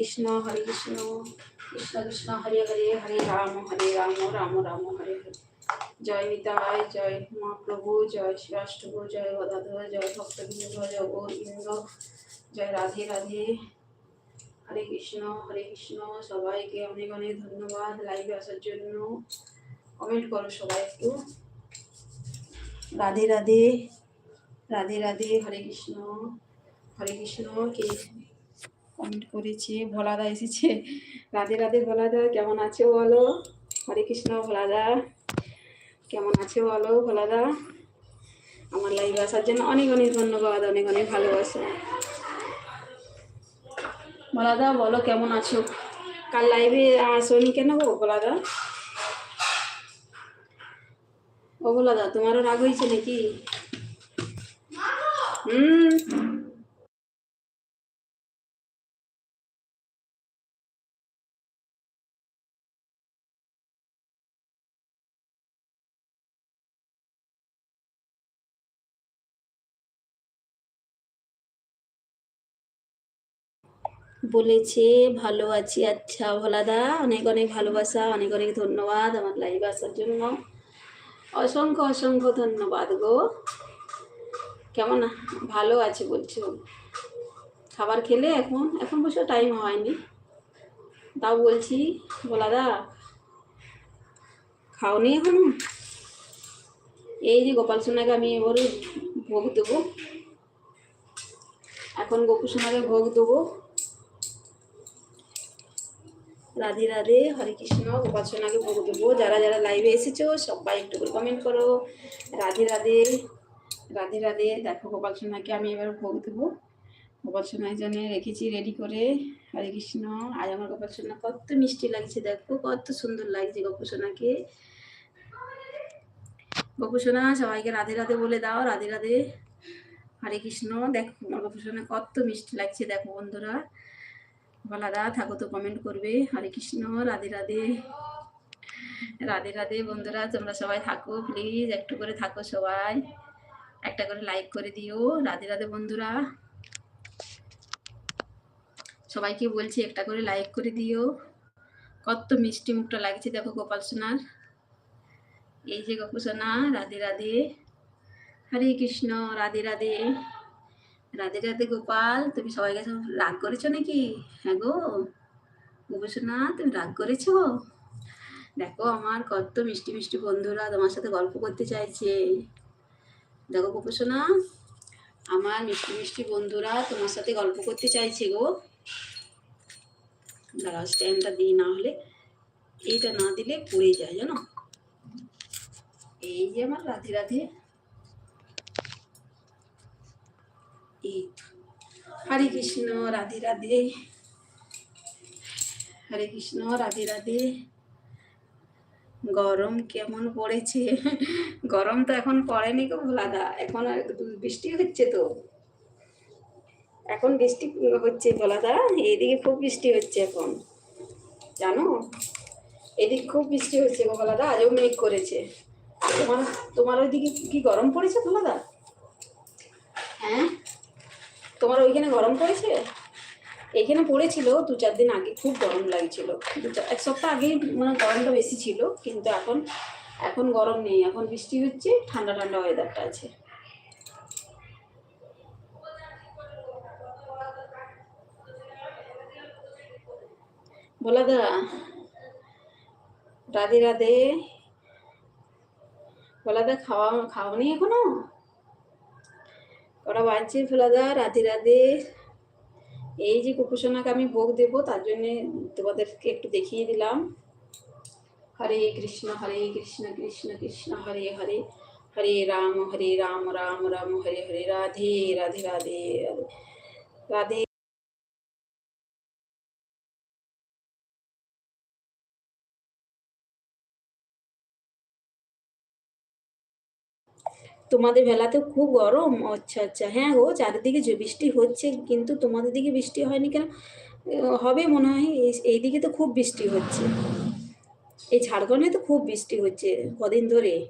কৃষ্ণ হরে কৃষ্ণ কৃষ্ণ কৃষ্ণ, হরে হরে হরে রাম হরে রাম রাম রাম, হরে হরে। জয় নিতাই, জয় মহাপ্রভু, জয় শিবাষ্টভ জয় গদাধর, জয় ভক্তবৃন্দ, জয় গৌরবৃন্দ জয় রাধে রাধে। হরে কৃষ্ণ হরে কৃষ্ণ, সবাইকে অনেক অনেক ধন্যবাদ লাইভে আসার জন্য। কমেন্ট করো সবাই একটু। রাধে রাধে রাধে রাধে, হরে কৃষ্ণ হরে কৃষ্ণ, কে কমেন্ট করেছে, ভোলাদা এসেছে। রাধে রাধে ভোলাদা, কেমন আছো বলো? হরে কৃষ্ণ ভোলাদা, কেমন আছো বলো ভোলাদা? আমার লাইভ আসার জন্য অনেক অনেক ধন্যবাদ, অনেক অনেক ভালোবাসা। ভোলাদা, বলো কেমন আছো? কাল লাইভে আসোনি কেন গো ভোলাদা? ও ভোলাদা, তোমারও রাগ হয়েছে নাকি? হুম। বলেছে, ভালো আছি আচ্ছা ভোলাদা, অনেক অনেক ভালোবাসা, অনেক অনেক ধন্যবাদ আমার লাইভ আসার জন্য। অসংখ্য অসংখ্য ধন্যবাদ গো। কেমন? ভালো আছে বলছো খাবার খেলে এখন? এখন বসে টাইম হয়নি। তাও বলছি, ভোলাদা, খাওনি এখনও? এই যে গোপাল সোনাকে আমি এবারে ভোগ দেবো। এখন গোপু সোনাকে ভোগ দেবো। রাধে রাধে, হরে কৃষ্ণ গোপাল সোনাকে ভোগ দেবো। যারা যারা লাইভে এসেছ, সবাই একটু করে কমেন্ট করো। রাধে রাধে রাধে রাধে। দেখো গোপাল সোনাকে আমি এবার ভোগ দেবো। গোপাল সোনার জন্য রেখেছি রেডি করে। হরে কৃষ্ণ, আজ আমার গোপাল সোনা কত মিষ্টি লাগছে দেখো, কত সুন্দর লাগছে গোপু সোনাকে গোপু সোনা সবাইকে রাধে রাধে বলে দাও, রাধে রাধে। হরে কৃষ্ণ, দেখো আমার গোপু সোনা কত মিষ্টি লাগছে, দেখো বন্ধুরা। বলাদা থাকো তো কমেন্ট করবে। হরে কৃষ্ণ, রাধে রাধে। রাধে রাধে, বন্ধুরা, তোমরা সবাই থাকো প্লিজ একটু করে থাকো সবাই। একটা করে লাইক করে দিও। রাধে রাধে, বন্ধুরা। সবাইকে বলছি, একটা করে লাইক করে দিও। কত মিষ্টি মুখটা লাগছে, দেখো, গোপাল সোনার। এই যে গোপু সোনা, রাধে রাধে। হরে কৃষ্ণ, রাধে রাধে। রাধে রাধে গোপাল, তুমি সবাই কাছে রাগ করেছ নাকি? হ্যাঁ গো। গোপসোনা, তুমি রাগ করেছ? দেখো আমার কত মিষ্টি মিষ্টি বন্ধুরা তোমার সাথে গল্প করতে চাইছে। দেখো গোপসোনা, আমার মিষ্টি মিষ্টি বন্ধুরা তোমার সাথে গল্প করতে চাইছে গো। দাঁড়াও স্ট্যান্ডটা দিই, না হলে এইটা না দিলে পড়ে যায়, জানো? এই যে আমার রাধে রাধে তো। হরে কৃষ্ণ, রাধে রাধে। হরে কৃষ্ণ, রাধে রাধে। গরম কেমন পড়েছে? গরম তো এখন পড়েনি গো ভোলাদা, এখন বৃষ্টি হচ্ছে তো। এখন বৃষ্টি হচ্ছে ভোলাদা, এইদিকে খুব বৃষ্টি হচ্ছে এখন। জানো? এদিকে খুব বৃষ্টি হচ্ছে গো ভোলাদা, আজও মেঘ করেছে। তোমার তোমার ওইদিকে কি গরম পড়েছে ভোলাদা? হ্যাঁ? তোমার ওইখানে গরম পড়েছে? এখানে পড়েছিল দু চার দিন আগে, খুব গরম লাগছিল। দু এক সপ্তাহ আগেই মানে গরমটা বেশি ছিল, কিন্তু এখন এখন গরম নেই, এখন বৃষ্টি হচ্ছে, ঠান্ডা ঠান্ডা ওয়েদারটা আছে। বলা বলাদা, রাধে রাধে। বলাদা, খাওয়া খাওনি এখনও? কটা বাজছে ফেলাদা, রাধে রাধে। এই যে কুকুসোনাকে আমি ভোগ দেবো, তার জন্যে তোমাদেরকে একটু দেখিয়ে দিলাম। হরে কৃষ্ণ হরে কৃষ্ণ কৃষ্ণ কৃষ্ণ, হরে হরে। হরে রাম হরে রাম রাম রাম, হরে হরে। রাধে রাধে রাধে রাধে। রাধে। তোমাদের ভেলাতে খুব গরম? আচ্ছা আচ্ছা। হ্যাঁ গো, চারিদিকে যে বৃষ্টি হচ্ছে, কিন্তু তোমাদের দিকে বৃষ্টি হয়নি কেন? হবে মনে হয়, এই- এইদিকে তো খুব বৃষ্টি হচ্ছে। এই ঝাড়খণ্ডে তো খুব বৃষ্টি হচ্ছে কদিন ধরে।